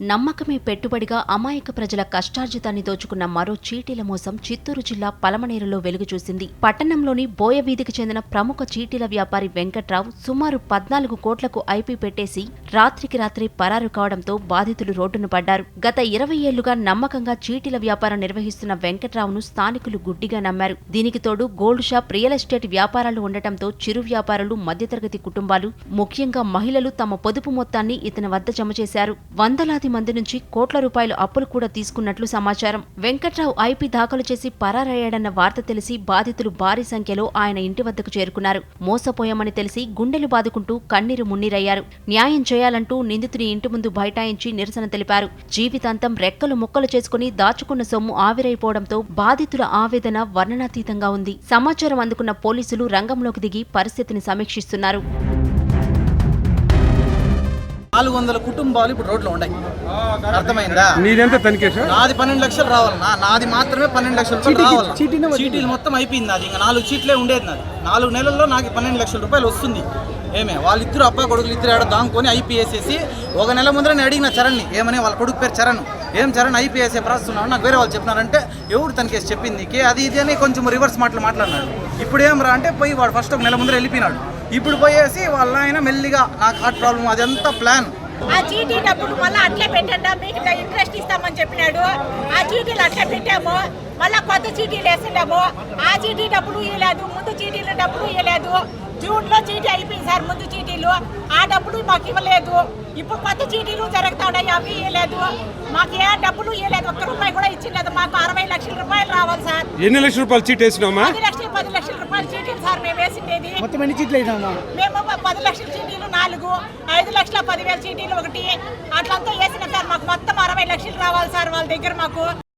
నమ్మకమే పెట్టుబడిగా అమాయక ప్రజల కష్టార్జితాన్ని దోచుకున్న మరో చీటీల మోసం చిత్తూరు జిల్లా పలమనేరులో వెలుగు చూసింది. పట్టణంలోని బోయవీధికి చెందిన ప్రముఖ చీటీల వ్యాపారి వెంకట్రావు సుమారు పద్నాలుగు కోట్లకు ఐపీ పెట్టేసి రాత్రికి రాత్రి పరారు కావడంతో బాధితులు రోడ్డున పడ్డారు. గత ఇరవై ఏళ్ళుగా నమ్మకంగా చీటీల వ్యాపారం నిర్వహిస్తున్న వెంకట్రావును స్థానికులు గుడ్డిగా నమ్మారు. దీనికి తోడు గోల్డ్ షాప్ రియల్ ఎస్టేట్ వ్యాపారాలు ఉండటంతో చిరు వ్యాపారులు మధ్యతరగతి కుటుంబాలు ముఖ్యంగా మహిళలు తమ పొదుపు మొత్తాన్ని ఇతని వద్ద జమ చేశారు. వందలాది మంది నుంచి కోట్ల రూపాయలు అప్పులు కూడా తీసుకున్నట్లు సమాచారం. వెంకట్రావు ఐపీ దాఖలు చేసి పరారయ్యాడన్న వార్త తెలిసి బాధితులు భారీ సంఖ్యలో ఆయన ఇంటి వద్దకు చేరుకున్నారు. మోసపోయామని తెలిసి గుండెలు బాదుకుంటూ కన్నీరు మున్నీరయ్యారు. న్యాయం చేయాలంటూ నిందితుని ఇంటి ముందు బైఠాయించి నిరసన తెలిపారు. జీవితాంతం రెక్కలు ముక్కలు చేసుకుని దాచుకున్న సొమ్ము ఆవిరైపోవడంతో బాధితుల ఆవేదన వర్ణనాతీతంగా ఉంది. సమాచారం అందుకున్న పోలీసులు రంగంలోకి దిగి పరిస్థితిని సమీక్షిస్తున్నారు. నాలుగు వందల కుటుంబాలు ఇప్పుడు రోడ్లో ఉన్నాయి. అర్థమైందా? నీదెంత తనిఖీ నాది పన్నెండు లక్షలు రావాలన్నా నాది మాత్రమే పన్నెండు లక్షల రూపాయలు రావాలన్నా. చీటీలు మొత్తం అయిపోయింది నాది ఇంకా నాలుగు చీట్లే ఉండేది నాది. నాలుగు నెలల్లో నాకు పన్నెండు లక్షల రూపాయలు వస్తుంది. ఏమే వాళ్ళిద్దరు అబ్బా కొడుకులు ఇద్దరు ఆడ దాంకొని ఐపీఎస్సేసి ఒక నెల ముందర నేను అడిగిన చరణ్ని ఏమని వాళ్ళ కొడుకు పేరు చరణ్ ఏం చరణ్ ఐపీఎస్ఏ రాస్తున్నాడు నాకు వేరే వాళ్ళు చెప్పినారంటే ఎవరు తనకేసి చెప్పింది? నీకే? అది ఇది అని కొంచెం రివర్స్ మాటలు మాట్లాడినాడు. ఇప్పుడు ఏం రా అంటే పోయి వాడు ఫస్ట్ ఒక నెల ముందర వెళ్ళిపోయినాడు. ఇప్పుడు పోయేసి వాళ్ళ ఆయన మెల్లిగా నాకు హార్ట్ ప్రాబ్లం అదంతా ప్లాన్ ఆ చీటీ డబ్బులు మళ్ళీ అట్లే పెట్టండి? మీకు ఇంట్రెస్ట్ ఇస్తామని చెప్పినాడు. ఆ చీటీలు అట్లే పెట్టాము. మళ్ళీ కొత్త చీటీలు వేసిండాము. ఆ చీటీ డబ్బులు ఇవ్వలేదు ముందు చీటీల డబ్బులు ఇవ్వలేదు జూన్లో చీటీ అయిపోయింది సార్ ముందు చీటీలు ఆ డబ్బులు మాకు ఇవ్వలేదు. ఇప్పుడు కొత్త చీటీలు జరుగుతున్నాయి అవి ఇవ్వలేదు మాకు ఏ డబ్బులు ఇవ్వలేదు ఒక్క రూపాయి కూడా ఇచ్చిండదు. మాకు అరవై లక్షల రూపాయలు రావాలి సార్. ఎన్ని లక్షల రూపాయలు చీట్ వేసినామా రూపాయలు చీటీలు సార్ మేము వేసిండేది. మొత్తం ఎన్ని చీట్లు అయినా మేము పది లక్షల చీటీలు నాలుగు ఐదు లక్షల పదివేల చీటీలు ఒకటి. అట్లంతా వేసిన సార్ మాకు మొత్తం అరవై లక్షలు రావాలి సార్ వాళ్ళ దగ్గర మాకు.